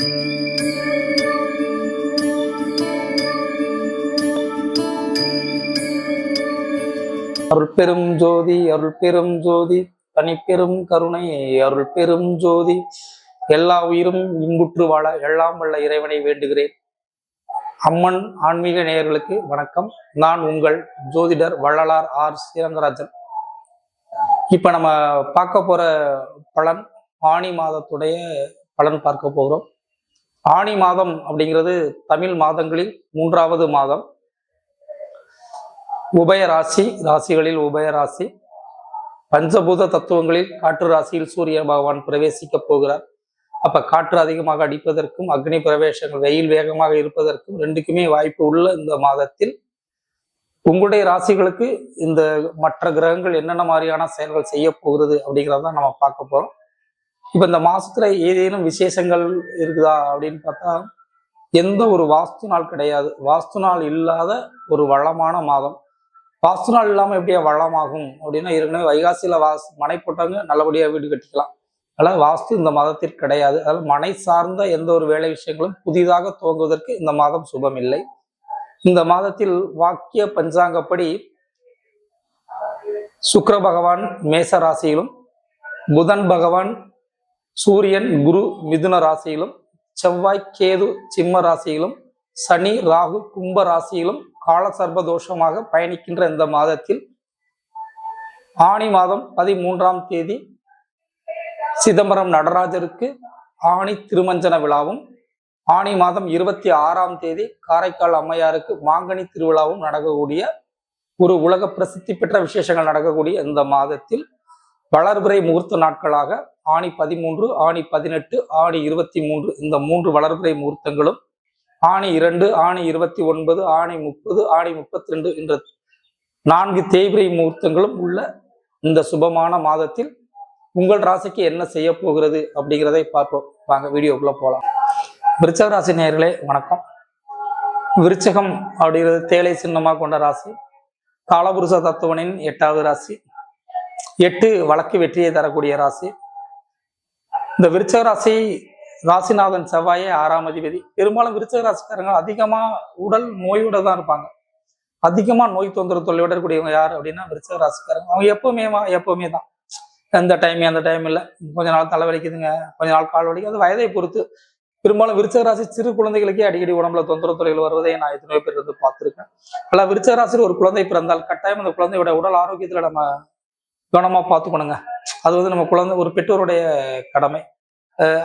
அருள் பெரும் ஜோதி அருள் பெரும் ஜோதி தனிப்பெரும் கருணை அருள் பெரும் ஜோதி. எல்லா உயிரும் இன்புற்று வாழ எல்லாம் வல்ல இறைவனை வேண்டுகிறேன். அம்மன் ஆன்மீக நேயர்களுக்கு வணக்கம். நான் உங்கள் ஜோதிடர் வள்ளலார் ஆர். ஸ்ரீரங்கராஜன் இப்ப நம்ம பார்க்க போற பலன் ஆணி மாதத்துடைய பலன் பார்க்க போகிறோம். ஆணி மாதம் அப்படிங்கிறது தமிழ் மாதங்களில் மூன்றாவது மாதம். உபய ராசி ராசிகளில் உபய ராசி. பஞ்சபூத தத்துவங்களில் காற்று ராசியில் சூரிய பகவான் பிரவேசிக்க போகிறார். அப்ப காற்று அதிகமாக அடிப்பதற்கும் அக்னி பிரவேசங்கள் வெயில் வேகமாக இருப்பதற்கும் ரெண்டுக்குமே வாய்ப்பு உள்ள இந்த மாதத்தில் உங்களுடைய ராசிகளுக்கு இந்த மற்ற கிரகங்கள் என்னென்ன மாதிரியான செயல்கள் செய்ய போகிறது அப்படிங்கிறத நம்ம பார்க்க போறோம். இப்ப இந்த மாசத்துல ஏதேனும் விசேஷங்கள் இருக்குதா அப்படின்னு பார்த்தா எந்த ஒரு வாஸ்து நாள் கிடையாது. வாஸ்து நாள் இல்லாத ஒரு வளமான மாதம். வாஸ்து நாள் இல்லாமல் எப்படியா வளமாகும் அப்படின்னா ஏற்கனவே வைகாசியில் வாஸ் மனை போட்டாங்க நல்லபடியாக வீடு கட்டிக்கலாம். அதனால் வாஸ்து இந்த மாதத்திற்கு கிடையாது. அதனால் மனை சார்ந்த எந்த ஒரு வேலை விஷயங்களும் புதிதாக துவங்குவதற்கு இந்த மாதம் சுபம் இல்லை இந்த மாதத்தில் வாக்கிய பஞ்சாங்கப்படி சுக்கர பகவான் மேச ராசியிலும் புதன் பகவான் சூரியன் குரு மிதுன ராசியிலும் செவ்வாய் கேது சிம்ம ராசியிலும் சனி ராகு கும்ப ராசியிலும் கால தோஷமாக பயணிக்கின்ற இந்த மாதத்தில் ஆணி மாதம் பதிமூன்றாம் தேதி சிதம்பரம் நடராஜருக்கு ஆணி திருமஞ்சன விழாவும் ஆணி மாதம் இருபத்தி ஆறாம் தேதி காரைக்கால் அம்மையாருக்கு மாங்கனி திருவிழாவும் நடக்கக்கூடிய ஒரு உலக பிரசித்தி பெற்ற விசேஷங்கள் நடக்கக்கூடிய இந்த மாதத்தில் வளர்பிறை முகூர்த்த நாட்களாக ஆணி பதிமூன்று ஆணி பதினெட்டு ஆணி இருபத்தி மூன்று இந்த மூன்று வளர்பிறை முகூர்த்தங்களும் ஆணி இரண்டு ஆணி இருபத்தி ஒன்பது ஆணி முப்பது ஆணி முப்பத்தி ரெண்டு என்ற நான்கு தேய்பிரை முகூர்த்தங்களும் உள்ள இந்த சுபமான மாதத்தில் உங்கள் ராசிக்கு என்ன செய்ய போகிறது அப்படிங்கிறதை பார்ப்போம். வாங்க வீடியோக்குள்ள போகலாம் விருச்சக ராசி நேர்களே வணக்கம். விருச்சகம் அப்படிங்கிறது தேலை சின்னமாக கொண்ட ராசி. காலபுருஷ தத்துவனின் எட்டாவது ராசி. எட்டு வழக்கு வெற்றியை தரக்கூடிய ராசி. இந்த விருச்சக ராசி ராசிநாதன் செவ்வாயே ஆறாம் அதிபதி. பெரும்பாலும் விருச்சக ராசிக்காரங்க அதிகமா உடல் நோயோட தான் இருப்பாங்க. அதிகமா நோய் தொந்தரவு தொல்லையோட இருக்கக்கூடியவங்க யார் அப்படின்னா விருச்சக ராசிக்காரங்க. அவங்க எப்பவுமே எப்பவுமே தான். எந்த டைம் எந்த டைம் இல்லை. கொஞ்ச நாள் தலை வலிக்குதுங்க கொஞ்ச நாள் கால் வலிக்குது. அது வயதை பொறுத்து. பெரும்பாலும் விருச்சக ராசி சிறு குழந்தைகளுக்கே அடிக்கடி உடம்புல தொந்தரவு தொலைகள் வருவதை நான் எத்தனையோ பேர் இருந்து பார்த்துருக்கேன். ஆனால் விருச்சக ராசியில் ஒரு குழந்தை பிறந்தால் கட்டாயம் அந்த குழந்தையோட உடல் ஆரோக்கியத்துல நம்ம கவனமாக பார்த்துக்கணுங்க. அது வந்து நம்ம குழந்தை ஒரு பெற்றோருடைய கடமை.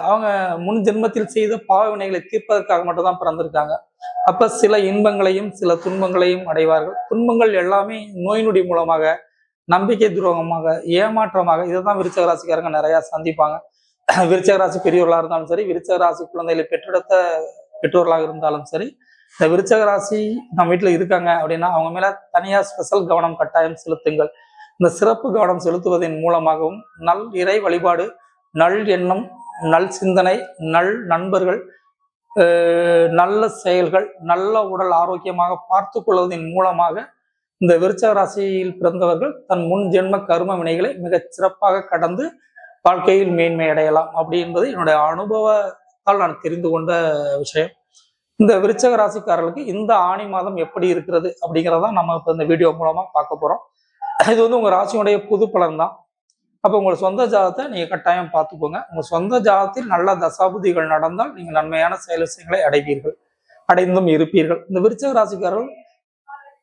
அவங்க முன் ஜென்மத்தில் செய்த பாவ வினைகளை தீர்ப்பதற்காக மட்டும்தான் பிறந்திருக்காங்க. அப்ப சில இன்பங்களையும் சில துன்பங்களையும் அடைவார்கள். துன்பங்கள் எல்லாமே நோய் நொடி மூலமாக நம்பிக்கை துரோகமாக ஏமாற்றமாக இதை தான் விருச்சக ராசிக்காரங்க நிறைய சந்திப்பாங்க. விருச்சக ராசி பெரியவர்களாக இருந்தாலும் சரி விருச்சக ராசி குழந்தைகளை பெற்றெடுத்த பெற்றோர்களாக இருந்தாலும் சரி இந்த விருச்சக ராசி நம்ம வீட்டில் இருக்காங்க அப்படின்னா அவங்க மேல தனியா ஸ்பெஷல் கவனம் கட்டாயம் செலுத்துங்கள். இந்த சிறப்பு கவனம் செலுத்துவதன் மூலமாகவும் நல் இறை வழிபாடு நல் எண்ணம் நல் சிந்தனை நல் நண்பர்கள் நல்ல செயல்கள் நல்ல உடல் ஆரோக்கியமாக பார்த்து கொள்வதன் மூலமாக இந்த விருச்சக ராசியில் பிறந்தவர்கள் தன் முன் ஜென்ம கரும வினைகளை மிகச் சிறப்பாக கடந்து வாழ்க்கையில் மேன்மை அடையலாம். அப்படி என்பது என்னுடைய அனுபவத்தால் நான் தெரிந்து கொண்ட விஷயம். இந்த விருச்சக ராசிக்காரர்களுக்கு இந்த ஆணி மாதம் எப்படி இருக்கிறது அப்படிங்கிறதான் நம்ம இப்போ இந்த வீடியோ மூலமாக பார்க்க போகிறோம் இது வந்து உங்க ராசியுடைய புது பலன் தான் அப்போ உங்கள் சொந்த ஜாதத்தை நீங்கள் கட்டாயம் பார்த்துக்கோங்க. உங்கள் சொந்த ஜாதத்தில் நல்ல தசாபுதிகள் நடந்தால் நீங்கள் நன்மையான செயல் விஷயங்களை அடைவீர்கள். அடைந்தும் இருப்பீர்கள். இந்த விருச்சக ராசிக்காரர்கள்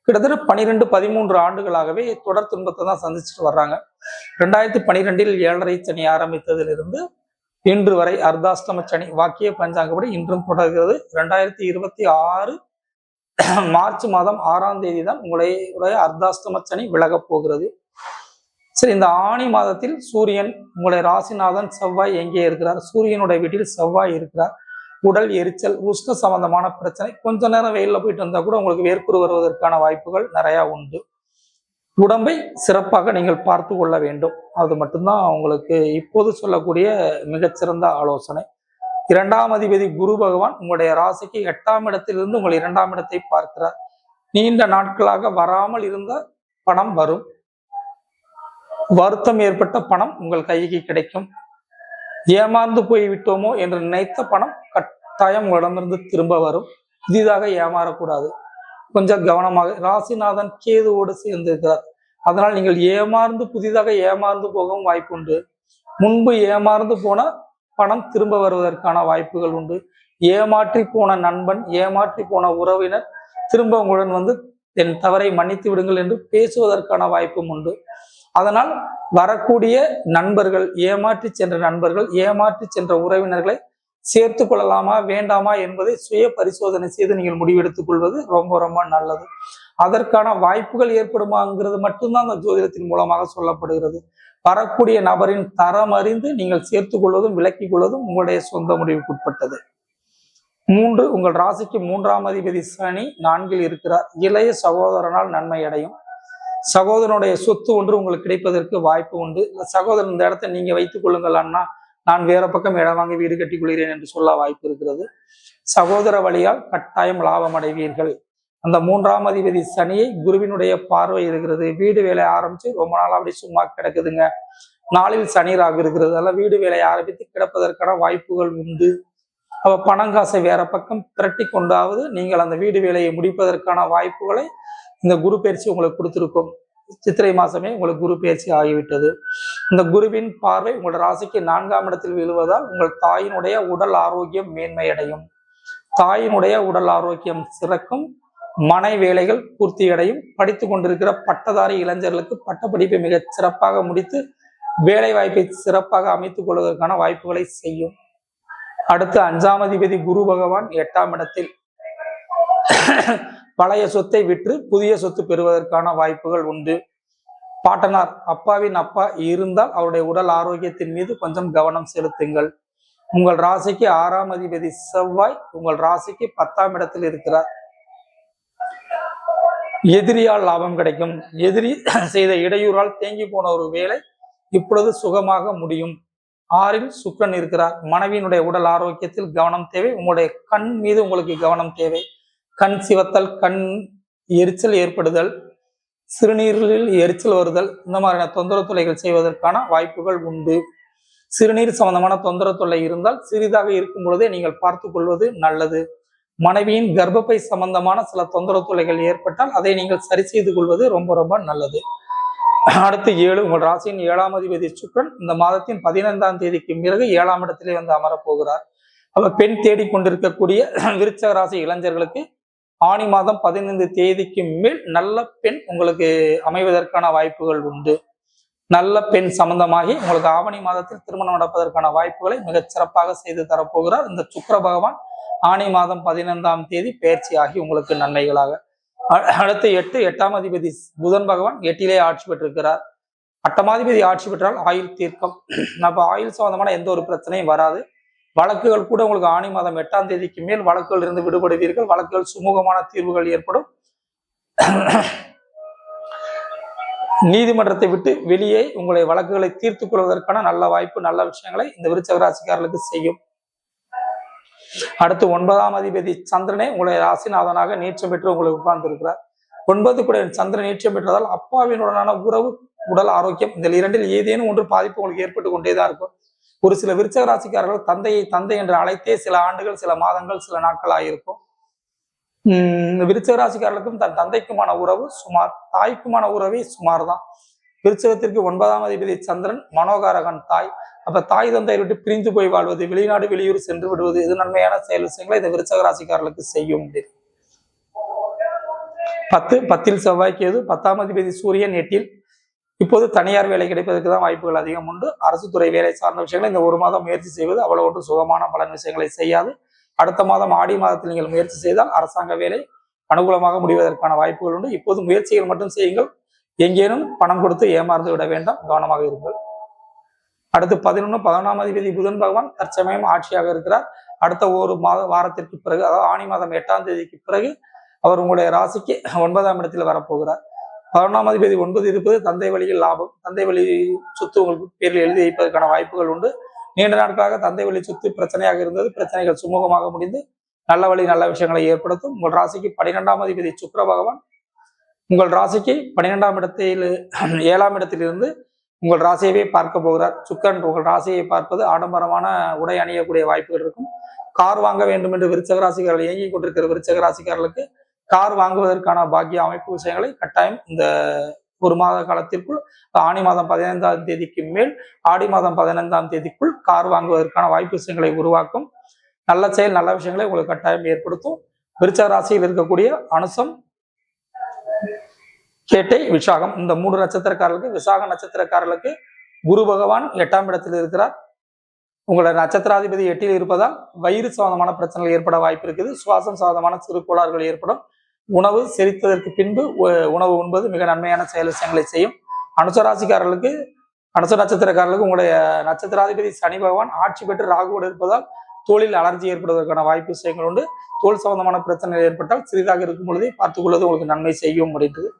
கிட்டத்தட்ட பனிரெண்டு பதிமூன்று ஆண்டுகளாகவே தொடர் துன்பத்தை தான் சந்திச்சுட்டு வர்றாங்க. ரெண்டாயிரத்தி பனிரெண்டில் ஏழரை சனி ஆரம்பித்ததிலிருந்து இன்று வரை அர்த்தாஷ்டம சனி வாக்கிய பஞ்சாங்கப்படி இன்றும் தொடர்கிறது. ரெண்டாயிரத்தி இருபத்தி ஆறு மார்ச் மாதம் ஆறாம் தேதி தான் உங்களுடைய அர்த்தாஷ்டம சனி விலகப் போகிறது. சரி இந்த ஆணி மாதத்தில் சூரியன் உங்களுடைய ராசிநாதன் செவ்வாய் எங்கே இருக்கிறார்? சூரியனுடைய வீட்டில் செவ்வாய் இருக்கிறார். உடல் எரிச்சல் உஷ்ண சம்பந்தமான பிரச்சனை கொஞ்ச நேரம் வெயிலில் போயிட்டு வந்தால் கூட உங்களுக்கு வேர்க்குறு வருவதற்கான வாய்ப்புகள் நிறையா உண்டு. உடம்பை சிறப்பாக நீங்கள் பார்த்து கொள்ள வேண்டும். அது மட்டும்தான் உங்களுக்கு இப்போது சொல்லக்கூடிய மிகச்சிறந்த ஆலோசனை. இரண்டாம் அதிபதி குரு பகவான் உங்களுடைய ராசிக்கு எட்டாம் இடத்திலிருந்து உங்கள் இரண்டாம் இடத்தை பார்க்கிறார். நீண்ட நாட்களாக வராமல் இருந்த பணம் வரும். வருத்தம் ஏற்பட்ட பணம் உங்கள் கைக்கு கிடைக்கும். ஏமாந்து போய் விட்டோமோ என்று நினைத்த பணம் கட்டாயம் உங்களிடமிருந்து திரும்ப வரும். புதிதாக ஏமாறக்கூடாது. கொஞ்சம் கவனமாக ராசிநாதன் கேதுவோடு சேர்ந்திருக்கிறார். அதனால் நீங்கள் ஏமாந்து புதிதாக ஏமாந்து போகவும் வாய்ப்புண்டு. முன்பு ஏமாந்து போன பணம் திரும்ப வருவதற்கான வாய்ப்புகள் உண்டு. ஏமாற்றி போன நண்பன் ஏமாற்றி போன உறவினர் திரும்ப உங்களுடன் வந்து என் தவறை மன்னித்து விடுங்கள் என்று பேசுவதற்கான வாய்ப்பும் உண்டு. அதனால் வரக்கூடிய நண்பர்கள் ஏமாற்றி சென்ற நண்பர்கள் ஏமாற்றி சென்ற உறவினர்களை சேர்த்து கொள்ளலாமா வேண்டாமா என்பதை சுய பரிசோதனை செய்து நீங்கள் முடிவெடுத்துக் கொள்வது ரொம்ப ரொம்ப நல்லது. அதற்கான வாய்ப்புகள் ஏற்படுமாங்கிறது மட்டும்தான் அந்த ஜோதிடத்தின் மூலமாக சொல்லப்படுகிறது. வரக்கூடிய நபரின் தரம் அறிந்து நீங்கள் சேர்த்து கொள்வதும் விலக்கிக் கொள்வதும் உங்களுடைய சொந்த முடிவுக்குட்பட்டது. மூன்று உங்கள் ராசிக்கு மூன்றாம் அதிபதி சனி நான்கில் இருக்கிறார். இளைய சகோதரனால் நன்மை அடையும். சகோதரனுடைய சொத்து ஒன்று உங்களுக்கு கிடைப்பதற்கு வாய்ப்பு உண்டு. சகோதரன் இந்த இடத்தை நீங்க வைத்துக் கொள்ளுங்கள் அண்ணா. நான் வேற பக்கம் இடம் வாங்கி வீடு கட்டிக் கொள்கிறேன் என்று சொல்ல வாய்ப்பு இருக்கிறது. சகோதர வழியால் கட்டாயம் லாபம் அடைவீர்கள். அந்த மூன்றாம் அதிபதி சனியை குருவினுடைய பார்வை இருக்கிறது. வீடு வேலை ஆரம்பிச்சு ரொம்ப நாளாக அப்படி சும்மா கிடக்குதுங்க. நாளில் சனி ராகு இருக்கிறது. அதெல்லாம் வீடு வேலையை ஆரம்பித்து கிடப்பதற்கான வாய்ப்புகள் உண்டு. அப்ப பணங்காசை வேற பக்கம் திரட்டி கொண்டாவது நீங்கள் அந்த வீடு வேலையை முடிப்பதற்கான வாய்ப்புகளை இந்த குரு பயிற்சி உங்களுக்கு கொடுத்துருக்கும். சித்திரை மாசமே உங்களுக்கு குரு பயிற்சி ஆகிவிட்டது. இந்த குருவின் பார்வை உங்களோட ராசிக்கு நான்காம் இடத்தில் விழுவதால் உங்கள் தாயினுடைய உடல் ஆரோக்கியம் மேன்மையடையும். தாயினுடைய உடல் ஆரோக்கியம் சிறக்கும். மனை வேலைகள் பூர்த்தியடையும். படித்து கொண்டிருக்கிற பட்டதாரி இளைஞர்களுக்கு பட்டப்படிப்பை மிகச் சிறப்பாக முடித்து வேலை வாய்ப்பை சிறப்பாக அமைத்துக் கொள்வதற்கான வாய்ப்புகளை செய்யும். அடுத்து அஞ்சாம் அதிபதி குரு பகவான் எட்டாம் இடத்தில் பழைய சொத்தை விற்று புதிய சொத்து பெறுவதற்கான வாய்ப்புகள் உண்டு. பாட்டனார் அப்பாவின் அப்பா இருந்தால் அவருடைய உடல் ஆரோக்கியத்தின் மீது கொஞ்சம் கவனம் செலுத்துங்கள். உங்கள் ராசிக்கு ஆறாம் அதிபதி செவ்வாய் உங்கள் ராசிக்கு பத்தாம் இடத்தில் இருக்கிறார். எதிரியால் லாபம் கிடைக்கும். எதிரி செய்த இடையூறால் தேங்கி போன ஒரு வேலை இப்பொழுது சுகமாக முடியும். ஆறில் சுக்கரன் இருக்கிறார். மனைவியினுடைய உடல் ஆரோக்கியத்தில் கவனம் தேவை. உங்களுடைய கண் மீது உங்களுக்கு கவனம் தேவை. கண் சிவத்தல் கண் எரிச்சல் ஏற்படுதல் சிறுநீரில் எரிச்சல் வருதல் இந்த மாதிரியான தொந்தரவு தொல்லைகள் செய்வதற்கான வாய்ப்புகள் உண்டு. சிறுநீர் சம்பந்தமான தொந்தரவு தொல்லை இருந்தால் சிறிதாக இருக்கும் பொழுதே நீங்கள் பார்த்து கொள்வது நல்லது. மனைவியின் கர்ப்பப்பை சம்பந்தமான சில தொந்தரவு தொல்லைகள் ஏற்பட்டால் அதை நீங்கள் சரி செய்து கொள்வது ரொம்ப ரொம்ப நல்லது. அடுத்து ஏழு உங்கள் ராசியின் ஏழாம் அதிபதி சுக்கரன் இந்த மாதத்தின் பதினைந்தாம் தேதிக்கு பிறகு ஏழாம் இடத்திலே வந்து அமரப் போகிறார் அப்ப பெண் தேடிக் கொண்டிருக்கக்கூடிய விருச்சக ராசி இளைஞர்களுக்கு ஆணி மாதம் பதினைந்து தேதிக்கு மேல் நல்ல பெண் உங்களுக்கு அமைவதற்கான வாய்ப்புகள் உண்டு. நல்ல பெண் சம்பந்தமாகி உங்களுக்கு ஆவணி மாதத்தில் திருமணம் நடப்பதற்கான வாய்ப்புகளை மிகச் சிறப்பாக செய்து தரப்போகிறார். இந்த சுக்கர பகவான் ஆணி மாதம் பதினைந்தாம் தேதி பயிற்சி ஆகி உங்களுக்கு நன்மைகளாக. அடுத்து எட்டு எட்டாம் அதிபதி புதன் பகவான் எட்டிலே ஆட்சி பெற்றிருக்கிறார். அட்டமாதிபதி ஆட்சி பெற்றால் ஆயுள் தீர்க்கம். அப்போ ஆயுள் சம்பந்தமான எந்த ஒரு பிரச்சனையும் வராது. வழக்குகள் கூட உங்களுக்கு ஆணி மாதம் எட்டாம் தேதிக்கு மேல் வழக்குகள் இருந்து விடுபடுவீர்கள். வழக்குகள் சுமூகமான தீர்வுகள் ஏற்படும். நீதிமன்றத்தை விட்டு வெளியே உங்களுடைய வழக்குகளை தீர்த்து கொள்வதற்கான நல்ல வாய்ப்பு நல்ல விஷயங்களை இந்த விருச்சக ராசிக்காரர்களுக்கு செய்யும். அடுத்து ஒன்பதாம் அதிபதி சந்திரனே உங்களுடைய ராசிநாதனாக நீச்சம் பெற்று உங்களுக்கு உட்கார்ந்து இருக்கிறார் ஒன்பது கூட சந்திரன் நீச்சம் பெற்றதால் அப்பாவினுடனான உறவு உடல் ஆரோக்கியம் இந்த இரண்டில் ஏதேனும் ஒன்று பாதிப்பு உங்களுக்கு ஏற்பட்டு கொண்டேதான் இருக்கும். ஒரு சில விருச்சக ராசிக்காரர்கள் தந்தையை தந்தை என்று அழைத்தே சில ஆண்டுகள் சில மாதங்கள் சில நாட்கள் ஆகியிருக்கும் விருச்சகராசிக்காரர்களுக்கும் தன் தந்தைக்குமான உறவு சுமார் தாய்க்குமான உறவே சுமார் தான் விருச்சகத்திற்கு ஒன்பதாம் அதிபதி சந்திரன் மனோகாரகன் தாய். அப்ப தாய் தந்தையை விட்டு பிரிந்து போய் வாழ்வது வெளிநாடு வெளியூர் சென்று விடுவது இது நன்மையான செயல் விஷயங்களை இந்த விருச்சகராசிக்காரர்களுக்கு செய்யும். பத்து பத்தில் செவ்வாய்க்கு எது பத்தாம் அதிபதி சூரியன் எட்டில். இப்போது தனியார் வேலை கிடைப்பதற்கு தான் வாய்ப்புகள் அதிகம் உண்டு. அரசு துறை வேலை சார்ந்த விஷயங்களை இந்த ஒரு மாதம் முயற்சி செய்வது அவ்வளவு ஒன்று சுகமான பலன் விஷயங்களை செய்யாது. அடுத்த மாதம் ஆடி மாதத்தில் நீங்கள் முயற்சி செய்தால் அரசாங்க வேலை அனுகூலமாக முடிவதற்கான வாய்ப்புகள் உண்டு. இப்போது முயற்சிகள் மட்டும் செய்யுங்கள். எங்கேனும் பணம் கொடுத்து ஏமாந்து விட வேண்டாம். கவனமாக இருங்கள். அடுத்து பதினொன்று பதினொன்றாம் அதிபதி புதன் பகவான் தற்சமயம் ஆட்சியாக இருக்கிறார். அடுத்த ஒரு மாத வாரத்திற்கு பிறகு அதாவது ஆணி மாதம் எட்டாம் தேதிக்கு பிறகு அவர் உங்களுடைய ராசிக்கு ஒன்பதாம் இடத்தில் வரப்போகிறார். பதினொன்றாம் அதிபதி ஒன்பது இருப்பது தந்தை வழியில் லாபம். தந்தை வழி சொத்து உங்களுக்கு பேரில் எழுதி வைப்பதற்கான வாய்ப்புகள் உண்டு. நீண்ட நாட்களாக தந்தை வழி சொத்து பிரச்சனையாக இருந்தது. பிரச்சனைகள் சுமூகமாக முடிந்து நல்ல வழி நல்ல விஷயங்களை ஏற்படுத்தும். உங்கள் ராசிக்கு பன்னிரெண்டாம் அதிபதி சுக்கர பகவான். உங்கள் ராசிக்கு பனிரெண்டாம் இடத்தில் ஏழாம் இடத்திலிருந்து உங்கள் ராசியவே பார்க்க போகிறார். சுக்கரன் உங்கள் ராசியை பார்ப்பது ஆடம்பரமான உடை அணியக்கூடிய வாய்ப்புகள் இருக்கும். கார் வாங்க வேண்டும் என்று விருச்சக ராசிக்காரர்கள் இயங்கிக் கொண்டிருக்கிற விருச்சக ராசிக்காரர்களுக்கு கார் வாங்குவதற்கான பாக்கிய அமைப்பு விஷயங்களை கட்டாயம் இந்த ஒரு மாத காலத்திற்குள் ஆணி மாதம் பதினைந்தாம் தேதிக்கு மேல் ஆடி மாதம் பதினைந்தாம் தேதிக்குள் கார் வாங்குவதற்கான வாய்ப்பு விஷயங்களை உருவாக்கும். நல்ல செயல் நல்ல விஷயங்களை உங்களுக்கு கட்டாயம் ஏற்படுத்தும். விருச்சக ராசியில் இருக்கக்கூடிய அனுசம் கேட்டை விசாகம். இந்த மூன்று நட்சத்திரக்காரர்களுக்கு விசாக நட்சத்திரக்காரர்களுக்கு குரு பகவான் எட்டாம் இடத்தில் இருக்கிறார். உங்களோட நட்சத்திராதிபதி எட்டில் இருப்பதால் வயிறு சம்பந்தமான பிரச்சனைகள் ஏற்பட வாய்ப்பு இருக்குது. சுவாசம் சம்பந்தமான சிறு கோளாறுகள் ஏற்படும். உணவு செரித்ததற்கு பின்பு உ- உணவு உண்பது மிக நன்மையான செயல் விஷயங்களை செய்யும். அனுசராசிக்காரர்களுக்கு அனுச நட்சத்திரக்காரர்களுக்கு உங்களுடைய நட்சத்திராதிபதி சனி பகவான் ஆட்சி பெற்று ராகுவோடு இருப்பதால் தோளில் அலர்ஜி ஏற்படுவதற்கான வாய்ப்பு விஷயங்கள் உண்டு. தோல் சம்பந்தமான பிரச்சனைகள் ஏற்பட்டால் சிறிதாக இருக்கும் பொழுதே பார்த்துக்கொள்வது உங்களுக்கு நன்மை செய்யும் முடிந்தது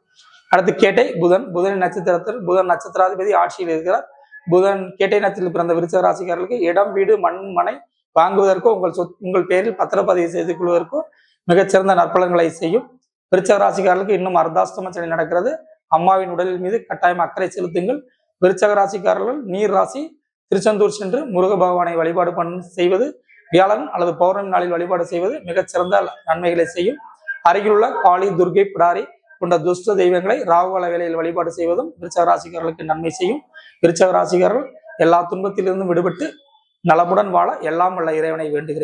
அடுத்து கேட்டை புதன். புதனின் நட்சத்திரத்தில் புதன் நட்சத்திராதிபதி ஆட்சியில் இருக்கிறார். புதன் கேட்டை நட்சத்திரத்தில் பிறந்த விருச்சக ராசிக்காரர்களுக்கு இடம் வீடு மண் மனை வாங்குவதற்கோ உங்கள் சொத் உங்கள் பேரில் பத்திரப்பதிவு செய்து கொள்வதற்கோ மிகச்சிறந்த நற்பலன்களை செய்யும். விருச்சக ராசிக்காரர்களுக்கு இன்னும் அர்த்தாஷ்டம சனி நடக்கிறது. அம்மாவின் உடலில் மீது கட்டாயம் அக்கறை செலுத்துங்கள். விருச்சக ராசிக்காரர்கள் நீர் ராசி திருச்செந்தூர் சென்று முருக பகவானை வழிபாடு பண்ண செய்வது வியாழன் அல்லது பௌர்ணமி நாளில் வழிபாடு செய்வது மிகச்சிறந்த நன்மைகளை செய்யும். அருகிலுள்ள காளி துர்கை பிடாரி போன்ற துஷ்ட தெய்வங்களை ராகுகால வேளையில் வழிபாடு செய்வதும் விருச்சக ராசிக்காரர்களுக்கு நன்மை செய்யும். விருச்சக ராசிக்காரர்கள் எல்லா துன்பத்திலிருந்தும் விடுபட்டு நலமுடன் வாழ எல்லாம் உள்ள இறைவனை வேண்டுகிறேன்.